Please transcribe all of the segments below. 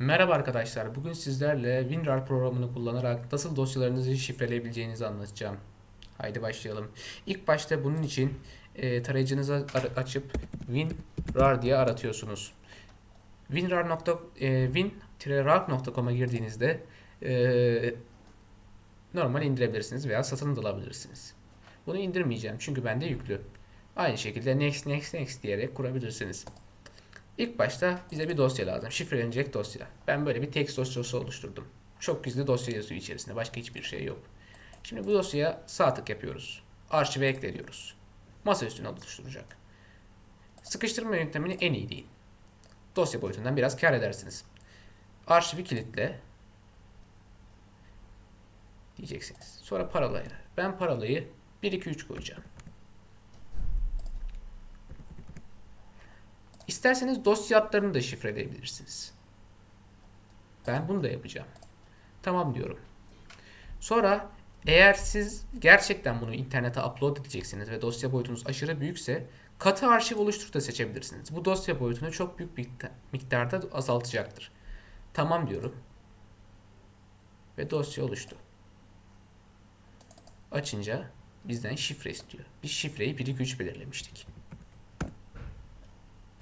Merhaba arkadaşlar. Bugün sizlerle WinRAR programını kullanarak nasıl dosyalarınızı şifreleyebileceğinizi anlatacağım. Haydi başlayalım. İlk başta bunun için e, tarayıcınızı ar- açıp WinRAR diye aratıyorsunuz. WinRAR nokta, e, win-rar.com'a girdiğinizde e, normal indirebilirsiniz veya satın da alabilirsiniz. Bunu indirmeyeceğim çünkü bende yüklü. Aynı şekilde next next next diyerek kurabilirsiniz. İlk başta bize bir dosya lazım. Şifrelenecek dosya. Ben böyle bir text dosyası oluşturdum. Çok gizli dosya yazıyor içerisinde. Başka hiçbir şey yok. Şimdi bu dosyaya sağ tık yapıyoruz. Arşive ekle diyoruz. Masa üstüne oluşturacak. Sıkıştırma yöntemini en iyi deyin. Dosya boyutundan biraz kar edersiniz. Arşivi kilitle diyeceksiniz. Sonra paralayı. Ben paralayı 1 2 3 koyacağım. İsterseniz dosya adlarını da şifreleyebilirsiniz. Ben bunu da yapacağım. Tamam diyorum. Sonra eğer siz gerçekten bunu internete upload edeceksiniz ve dosya boyutunuz aşırı büyükse katı arşiv oluştur da seçebilirsiniz. Bu dosya boyutunu çok büyük bir miktarda azaltacaktır. Tamam diyorum. Ve dosya oluştu. Açınca bizden şifre istiyor. Biz şifreyi 1 2 3 belirlemiştik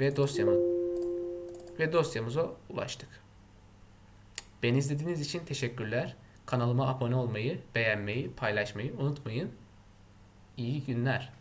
ve dosyamı ve dosyamıza ulaştık. Beni izlediğiniz için teşekkürler. Kanalıma abone olmayı, beğenmeyi, paylaşmayı unutmayın. İyi günler.